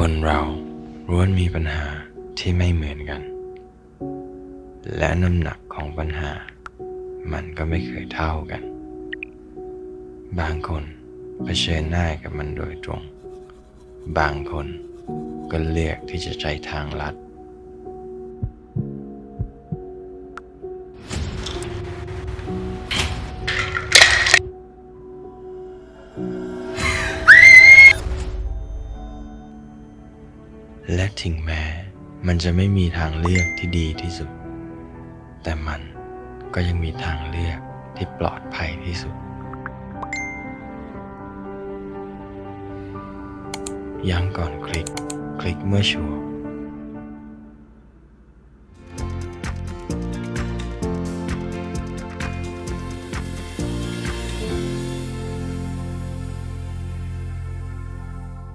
คนเราล้วนมีปัญหาที่ไม่เหมือนกัน และน้ำหนักของปัญหา มันก็ไม่เคยเท่ากัน บางคนเผชิญหน้ากับมันโดยตรง บางคนก็เลือกที่จะใช้ทางลัด และถึงแม้ มันจะไม่มีทางเลือกที่ดีที่สุด แต่มันก็ยังมีทางเลือกที่ปลอดภัยที่สุด ยังก่อนคลิก คลิกเมื่อชัวร์